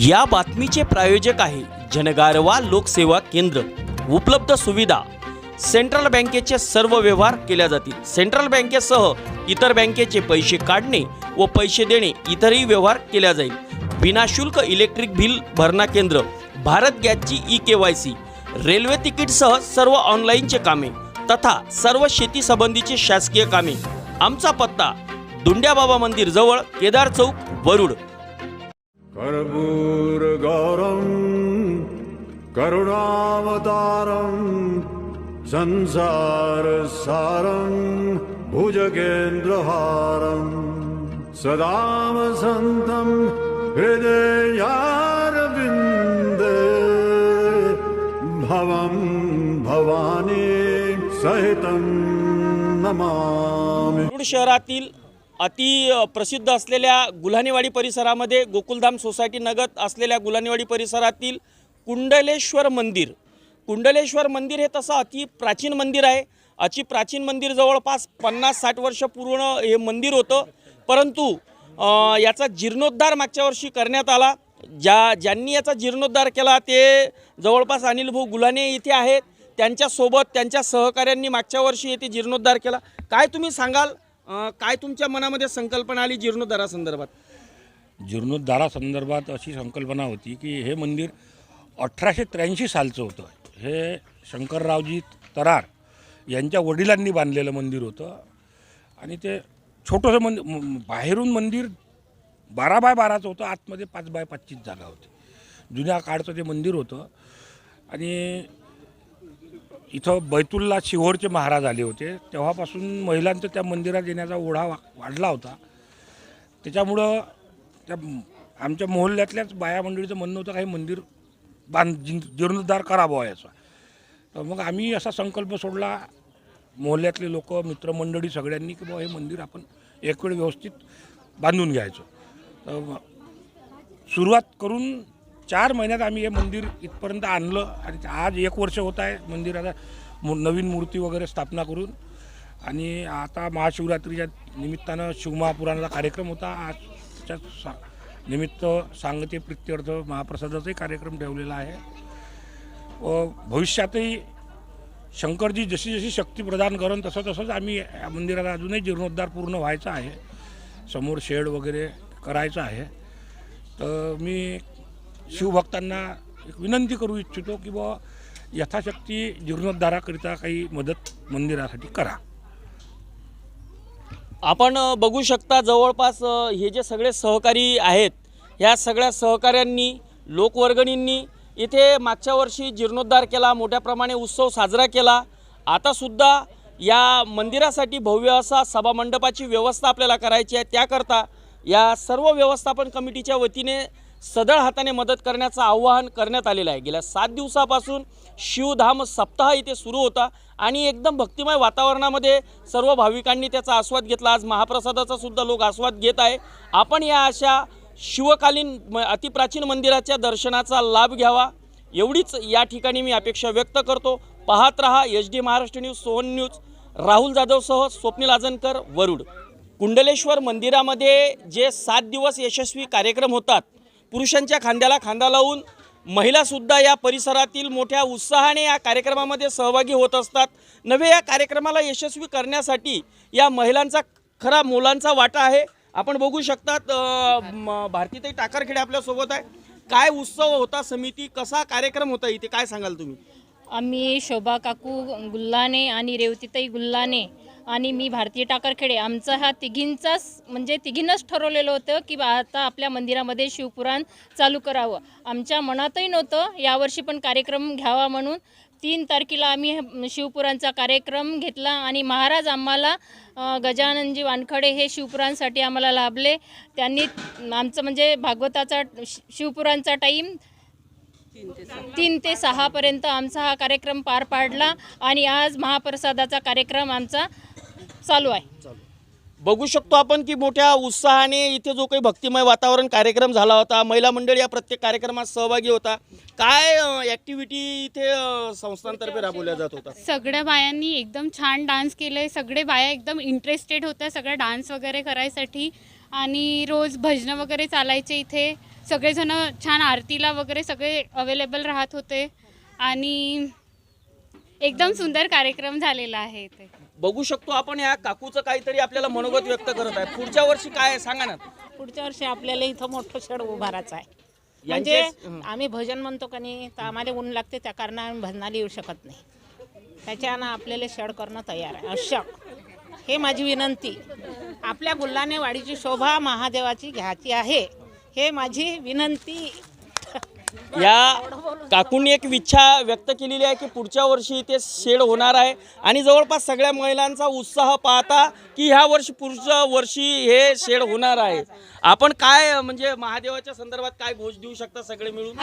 या बातमीचे प्रायोजक आहे जनगारवा लोकसेवा केंद्र. उपलब्ध सुविधा. सेंट्रल बँकेचे सर्व व्यवहार केल्या जातील. सेंट्रल बँकेसह इतर बँकेचे पैसे काढणे व पैसे देणे इतरही व्यवहार केल्या जाईल. विनाशुल्क इलेक्ट्रिक बिल भरणा केंद्र. भारत गॅसची E K Y C. Railway तिकीटसह सर्व ऑनलाईनचे कामे तथा सर्व शेती संबंधीचे शासकीय कामे. आमचा पत्ता दुंड्याबाबा मंदिर जवळ केदार चौक वरुड. कर्पूरगौरम् करुणावतारम् संसारसारम् भुजगेन्द्रहारम् सदा वसन्तम् भवानी सहितं नमामि। शहरातील अति प्रसिद्ध असलेल्या गुल्हानेवाडी परिसरामध्ये गोकुलधाम सोसायटी नगत असलेल्या गुल्हानेवाडी परिसरातील कुंडलेश्वर मंदिर. कुंडलेश्वर मंदिर हे तसं अति प्राचीन मंदिर आहे. अति प्राचीन मंदिर जवळपास पन्नास साठ वर्ष पूर्ण हे मंदिर होतं. परंतु याचा जीर्णोद्धार मागच्या वर्षी करण्यात आला. ज्या ज्यांनी याचा जीर्णोद्धार केला ते जवळपास अनिल भाऊ गुल्हाने इथे आहेत. त्यांच्यासोबत त्यांच्या सहकाऱ्यांनी मागच्या वर्षी येथे जीर्णोद्धार केला. काय तुम्ही सांगाल? काय तुमच्या मनामध्ये संकल्पना आली जीर्णोद्धारासंदर्भात जीर्णोद्धारासंदर्भात अशी संकल्पना होती की हे मंदिर अठराशे त्र्याऐंशी सालचं होतं. हे शंकररावजी तरार यांच्या वडिलांनी बांधलेलं मंदिर होतं. आणि ते छोटंसं मंदिर म- बाहेरून मंदिर बारा बाय बाराचं होतं आतमध्ये पाच बाय पाचचीच जागा होती. जुन्या काळचं ते मंदिर होतं. आणि इथं बैतुल्ला शिहोरचे महाराज आले होते. तेव्हापासून महिलांचं त्या मंदिरात येण्याचा ओढा वा वाढला होता. त्याच्यामुळं त्या आमच्या मोहल्ल्यातल्याच बाया मंडळीचं म्हणणं होतं काही मंदिर बांध जिं जीर्णोद्धार करावा याचा. तर मग आम्ही असा संकल्प सोडला. मोहल्ल्यातले लोक मित्रमंडळी सगळ्यांनी की बाबा हे मंदिर आपण एक वेळ व्यवस्थित बांधून घ्यायचं. तर सुरुवात करून चार महिन्यात आम्ही हे मंदिर इथपर्यंत आणलं. आणि आज एक वर्ष होत आहे मंदिराला मू नवीन मूर्ती वगैरे स्थापना करून. आणि आता महाशिवरात्रीच्या निमित्तानं शिवमहापुराणाचा कार्यक्रम होता. आजच्या सा निमित्त सांगते प्रित्यर्थ महाप्रसादाचाही कार्यक्रम ठेवलेला आहे. व भविष्यातही शंकरजी जशी जशी शक्ती प्रदान करून तसं तसंच आम्ही या मंदिराला अजूनही जीर्णोद्धार पूर्ण व्हायचा आहे. समोर शेड वगैरे करायचं आहे. तर मी शिवभक्तांना एक विनंती करू इच्छितो की बुवा यथाशक्ती जीर्णोद्धाराकरिता काही मदत मंदिरासाठी करा. आपण बघू शकता जवळपास हे जे सगळे सहकारी आहेत ह्या सगळ्या सहकाऱ्यांनी लोकवर्गणींनी इथे मागच्या वर्षी जीर्णोद्धार केला मोठ्या प्रमाणे उत्सव साजरा केला. आतासुद्धा या मंदिरासाठी भव्य असा सभामंडपाची व्यवस्था आपल्याला करायची आहे. त्याकरता या सर्व व्यवस्थापन कमिटीच्या वतीने सदळ हाताने मदत करण्याचं आवाहन करण्यात आलेलं आहे. गेल्या सात दिवसापासून शिवधाम सप्ताह इथे सुरू होता आणि एकदम भक्तिमय वातावरणामध्ये सर्व भाविकांनी त्याचा आस्वाद घेतला. आज महाप्रसादाचा सुद्धा लोक आस्वाद घेत आहे. आपण या अशा शिवकालीन म अतिप्राचीन मंदिराच्या दर्शनाचा लाभ घ्यावा. एवढीच या ठिकाणी मी अपेक्षा व्यक्त करतो. पाहत रहा H D Maharashtra news Sohan news Rahul जाधवसह Swapnil Ajankar Warud. Kundaleshwar मंदिरामध्ये जे सात दिवस यशस्वी कार्यक्रम होतात पुरुषांच्या खांद्याला खांदा लावून महिलासुद्धा या परिसरातील मोठ्या उत्साहाने या कार्यक्रमामध्ये सहभागी होत असतात. नव्हे या कार्यक्रमाला यशस्वी करण्यासाठी या महिलांचा खरा मुलांचा वाटा आहे. आपण बघू शकतात म- भारतीताई टाकरखेडे आपल्यासोबत आहे. काय उत्सव होता समिती कसा कार्यक्रम होता इथे? काय सांगाल तुम्ही? आम्ही शोभा काकू गुल्लाने आणि रेवतीताई गुल्लाने आणि मी भारतीय टाकरखेडे. आमचा हा तिघींचाच म्हणजे तिघींनाच ठरवलेलं होतं की आता आपल्या मंदिरामध्ये शिवपुराण चालू करावं. आमच्या मनातही नव्हतं यावर्षी पण कार्यक्रम घ्यावा म्हणून. तीन तारखेला आम्ही शिवपुराणचा कार्यक्रम घेतला आणि महाराज आम्हाला गजाननजी वानखडे हे शिवपुराणसाठी आम्हाला लाभले. त्यांनी आमचं म्हणजे भागवताचा शि- शिवपुराणचा टाईम तीन ते सहापर्यंत आमचा हा कार्यक्रम पार पाडला आणि आज महाप्रसादाचा कार्यक्रम आमचा चालू आहे. बघू शकतो आपण की मोठ्या उत्साहाने इथे जो काही भक्तिमय वातावरण कार्यक्रम झाला होता महिला मंडळ या प्रत्येक कार्यक्रमात सहभागी होता. काय ॲक्टिव्हिटी इथे अ, संस्थांतर्फे राबवल्या जात होता? सगळ्या बायांनी एकदम छान डान्स केले सगळे बाया एकदम इंटरेस्टेड होत्या सगळ्या डान्स वगैरे करायसाठी. आणि रोज भजनं वगैरे चालायचे इथे. सगळेजण छान आरतीला वगैरे सगळे अवेलेबल राहत होते. आणि एकदम सुंदर कार्यक्रम झालेला आहे इथे. बघू शकतो आपण या काकूचं काहीतरी आपल्याला मनोगत व्यक्त करत आहे. पुढच्या वर्षी काय आहे? सांगा ना. पुढच्या वर्षी आपल्याला इथं मोठं शेड उभारायचं आहे. म्हणजे यांचे-. आम्ही भजन म्हणतो का नाही तर आम्हाला ऊन लागते त्या कारणाने आम्ही भजनाला येऊ शकत नाही. त्याच्यानं आपल्याला शेड करणं तयार आहे. आवश्यक. हे माझी विनंती. आपल्या गुल्हाने वाडीची शोभा महादेवाची घ्यायची आहे. हे माझी विनंती. या काकूंनी एक इच्छा व्यक्त केलेली आहे की पुढच्या वर्षी इथे शेड होणार आहे. आणि जवळपास सगळ्या महिलांचा उत्साह पाहता की ह्या वर्षी पुढच्या वर्षी हे शेड होणार आहे. आपण काय म्हणजे महादेवाच्या संदर्भात काय घोष देऊ शकता सगळे मिळून?